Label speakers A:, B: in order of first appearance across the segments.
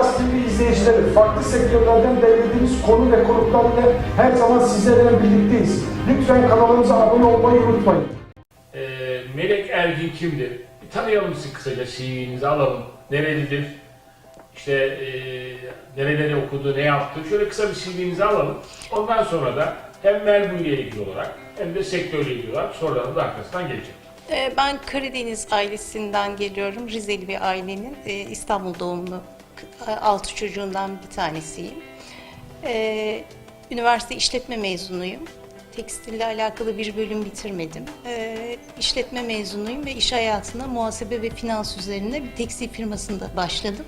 A: Miras TV izleyicileri, farklı sektörlerden derlediğimiz konu ve konuklarla her zaman sizlerle birlikteyiz. Lütfen kanalımıza abone olmayı unutmayın.
B: Ee, Melek Ergin kimdir? Bir tanıyalım sizi kısaca, CV'nizi alalım. Nerelidir? İşte ee, nereleri okudu, ne yaptı? Şöyle kısa bir CV'nizi alalım. Ondan sonra da hem Melbourne ile ilgili olarak hem de sektörle ilgili olarak sorularımız arkasından gelecek.
C: Ee, Ben Karadeniz ailesinden geliyorum. Rizeli bir ailenin e, İstanbul doğumlu altı çocuğundan bir tanesiyim. Ee, Üniversite işletme mezunuyum. Tekstille alakalı bir bölüm bitirmedim. Ee, işletme mezunuyum ve iş hayatına muhasebe ve finans üzerine bir tekstil firmasında başladım.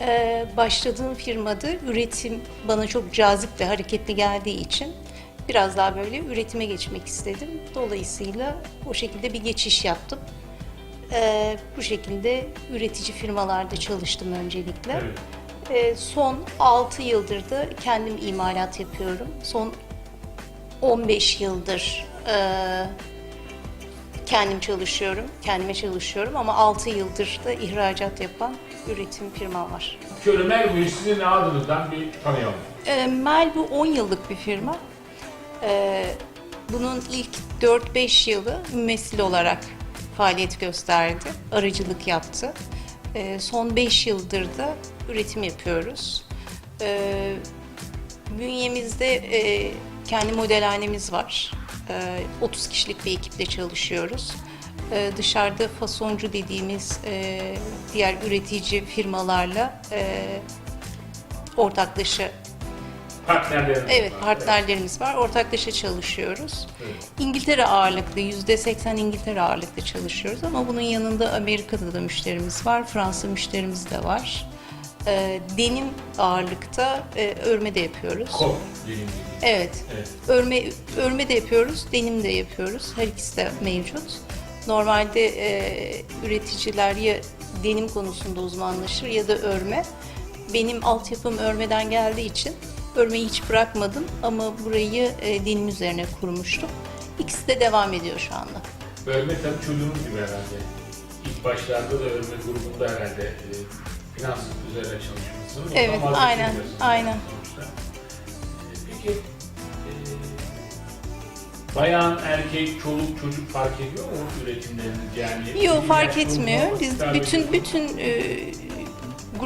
C: Ee, başladığım firmada üretim bana çok cazip ve hareketli geldiği için biraz daha böyle üretime geçmek istedim. Dolayısıyla o şekilde bir geçiş yaptım. Ee, bu şekilde üretici firmalarda çalıştım öncelikle.
B: Evet.
C: Ee, son 6 yıldır da kendim imalat yapıyorum. Son 15 yıldır e, kendim çalışıyorum, kendime çalışıyorum ama 6 yıldır da ihracat yapan üretim firmam var.
B: Şöyle Melbourne sizin adınızdan bir tanıyalım.
C: E, Melbu 10 yıllık bir firma. E, bunun ilk 4-5 yılı mümessil olarak faaliyet gösterdi, aracılık yaptı. E, son 5 yıldır da üretim yapıyoruz. E, bünyemizde e, kendi modelhanemiz var. E, 30 kişilik bir ekiple çalışıyoruz. E, dışarıda fasoncu dediğimiz e, diğer üretici firmalarla e, ortaklaşa
B: Partnerleriniz
C: Evet,
B: var.
C: partnerlerimiz var. Ortaklaşa çalışıyoruz.
B: Evet.
C: İngiltere ağırlıklı, yüzde 80 İngiltere ağırlıklı çalışıyoruz ama bunun yanında Amerika'da da müşterimiz var, Fransa müşterimiz de var. Ee, denim ağırlıkta e, örme de yapıyoruz.
B: Kop dediğim gibi.
C: Evet,
B: Evet.
C: örme örme de yapıyoruz, denim de yapıyoruz. Her ikisi de mevcut. Normalde e, üreticiler ya denim konusunda uzmanlaşır ya da örme. Benim altyapım örmeden geldiği için örmeyi hiç bırakmadım ama burayı e, denim üzerine kurmuştum. İkisi de devam ediyor şu anda.
B: Örme tabii çocuğunuz gibi herhalde. İlk başlarda da örme grubunda herhalde e, finans üzerine çalışmışsınız.
C: Evet,
B: Ondan
C: aynen,
B: vazgeçilmiyorsunuz
C: aynen.
B: sonuçta. E, Peki, e, bayan, erkek, çoluk, çocuk fark ediyor mu üretimleriniz yani?
C: Yok fark etmiyor. Biz bütün bütün e,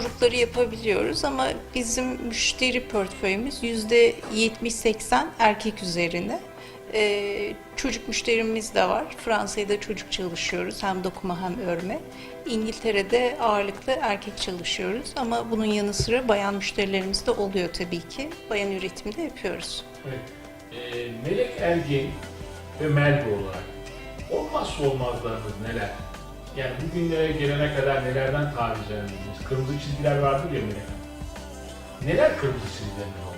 C: grupları yapabiliyoruz ama bizim müşteri portföyümüz yüzde 70-80 erkek üzerine. E, çocuk müşterimiz de var. Fransa'da da çocuk çalışıyoruz. Hem dokuma hem örme. İngiltere'de ağırlıklı erkek çalışıyoruz ama bunun yanı sıra bayan müşterilerimiz de oluyor tabii ki. Bayan üretimi de yapıyoruz.
B: Evet. E, Melek Ergin ve Melbo olarak olmazsa olmazlarınız neler? Yani bugünlere gelene kadar nelerden taviz vermediniz? Kırmızı çizgiler vardır ya Hanım. Neler kırmızı çizgileriniz oldu?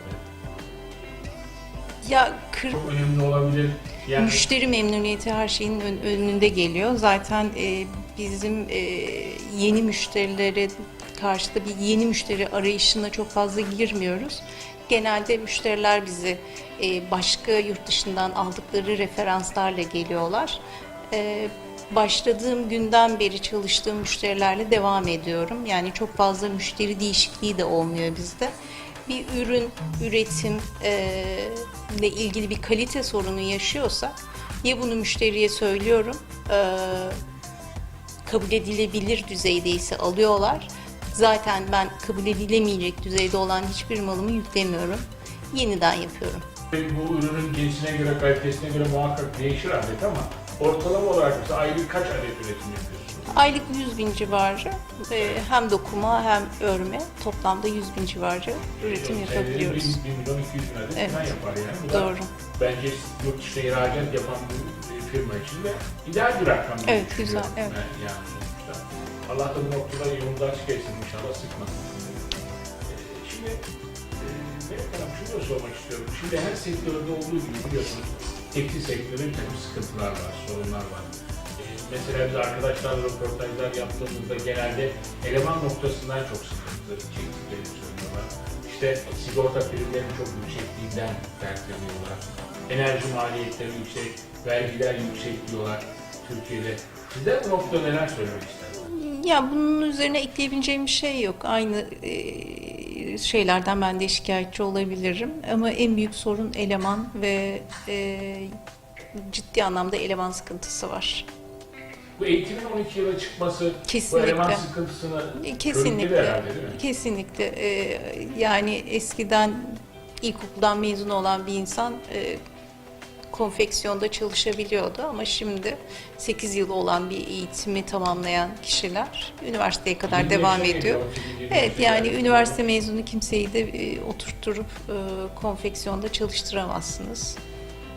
C: Ya kır,
B: Çok önemli olabilir. Yani
C: Müşteri memnuniyeti her şeyin ön- önünde geliyor. Zaten e, bizim e, yeni müşterilere karşıda bir yeni müşteri arayışına çok fazla girmiyoruz. Genelde müşteriler bizi e, başka yurt dışından aldıkları referanslarla geliyorlar. E, başladığım günden beri çalıştığım müşterilerle devam ediyorum. Yani çok fazla müşteri değişikliği de olmuyor bizde bir ürün üretim e, ile ilgili bir kalite sorunu yaşıyorsak ya bunu müşteriye söylüyorum e, kabul edilebilir düzeydeyse alıyorlar. Zaten ben kabul edilemeyecek düzeyde olan hiçbir malımı yüklemiyorum. Yeniden yapıyorum.
B: bu ürünün cinsine göre, kalitesine göre muhakkak değişir adet ama ortalama olarak mesela aylık kaç adet üretim yapıyorsunuz?
C: Aylık 100 bin civarı e, hem dokuma hem örme toplamda 100 bin civarı üretim
B: Seneleri
C: yapabiliyoruz.
B: 1 milyon 200 bin adet
C: Evet.
B: falan yapar yani. Bu da
C: Doğru.
B: Bence yurt dışına ihracat yapan bir firma için de ideal bir rakam. diye
C: Evet,
B: düşünüyorum
C: güzel, evet.
B: ben Yani sonuçta. Allah da bu noktada yolunda açık etsin inşallah sıkmasın. Ee, Şimdi e, Melek Hanım şunu da sormak istiyorum. Şimdi her sektörde olduğu gibi biliyorsunuz tekstil sektöründe bir takım sıkıntılar var, sorunlar var. Ee, Mesela biz arkadaşlarla röportajlar yaptığımızda genelde eleman noktasından çok sıkıntı çektiklerini söylüyorlar. İşte sigorta primlerinin çok yüksekliğinden dertleniyorlar. Enerji maliyetleri yüksek, vergiler yüksek diyorlar Türkiye'de. Sizler bu noktada neler söylemek istersiniz?
C: Ya bunun üzerine ekleyebileceğim bir şey yok. Aynı e, şeylerden ben de şikayetçi olabilirim. Ama en büyük sorun eleman ve e, ciddi anlamda eleman sıkıntısı var.
B: Bu eğitimin 12 yıla çıkması
C: Kesinlikle.
B: bu eleman sıkıntısını körükledi
C: Kesinlikle.
B: herhalde değil mi?
C: Kesinlikle. E, yani eskiden ilkokuldan mezun olan bir insan e, konfeksiyonda çalışabiliyordu ama şimdi 8 yıl olan bir eğitimi tamamlayan kişiler üniversiteye kadar devam ediyor.
B: geliyor, 18, 20
C: Evet yani üniversite mezunu kimseyi de e, oturtturup e, konfeksiyonda çalıştıramazsınız.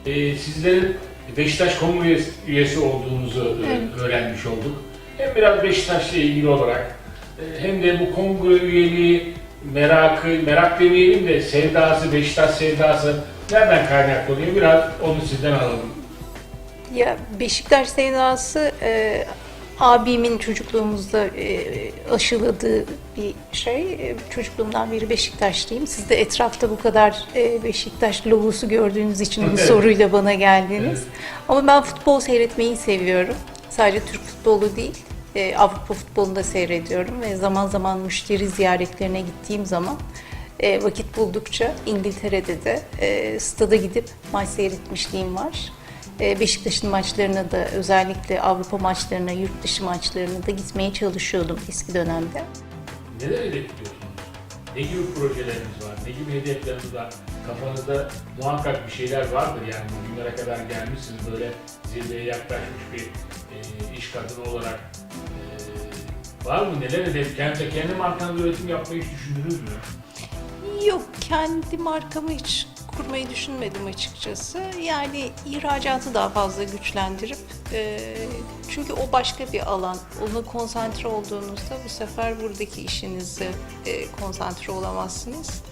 B: Ee, sizlerin Beşiktaş Kongre üyesi olduğunuzu e,
C: Evet.
B: öğrenmiş olduk. Hem biraz Beşiktaş'la ilgili olarak e, hem de bu kongre üyeliği merakı, merak demeyelim de sevdası, Beşiktaş sevdası nereden kaynaklanıyor? Biraz onu sizden alalım.
C: Ya Beşiktaş sevdası e, abimin çocukluğumuzda e, aşıladığı bir şey. E, çocukluğumdan beri Beşiktaşlıyım. Siz de etrafta bu kadar e, Beşiktaş logosu gördüğünüz için bu
B: Evet.
C: soruyla bana geldiniz.
B: Evet.
C: Ama ben futbol seyretmeyi seviyorum. Sadece Türk futbolu değil, e, Avrupa futbolunu da seyrediyorum ve zaman zaman müşteri ziyaretlerine gittiğim zaman e, vakit buldukça İngiltere'de de e, stada gidip maç seyretmişliğim var. E, Beşiktaş'ın maçlarına da özellikle Avrupa maçlarına, yurt dışı maçlarına da gitmeye çalışıyordum eski dönemde.
B: Neler hedefliyorsunuz? Ne gibi projeleriniz var? Ne gibi hedefleriniz var? Kafanızda muhakkak bir şeyler vardır yani bugünlere kadar gelmişsiniz böyle zirveye yaklaşmış bir e, iş kadını olarak e, var mı? Neler hedef? Kendi, kendi markanızda üretim yapmayı hiç düşündünüz mü?
C: Yok, kendi markamı hiç kurmayı düşünmedim açıkçası. Yani ihracatı daha fazla güçlendirip, e, çünkü o başka bir alan. Ona konsantre olduğunuzda bu sefer buradaki işinize e, konsantre olamazsınız.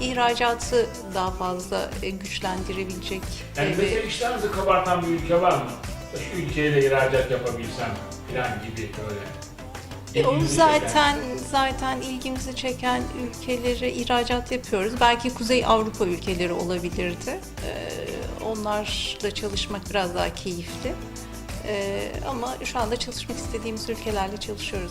C: İhracatı daha fazla e, güçlendirebilecek
B: Yani
C: e,
B: mesela işlerinizi kabartan bir ülke var mı? Şu ülkeye de ihracat yapabilsem falan gibi böyle.
C: E,
B: İlginizi çeken.
C: zaten zaten ilgimizi çeken ülkelere ihracat yapıyoruz. Belki Kuzey Avrupa ülkeleri olabilirdi. Ee, onlarla çalışmak biraz daha keyifli. Ee, ama şu anda çalışmak istediğimiz ülkelerle çalışıyoruz.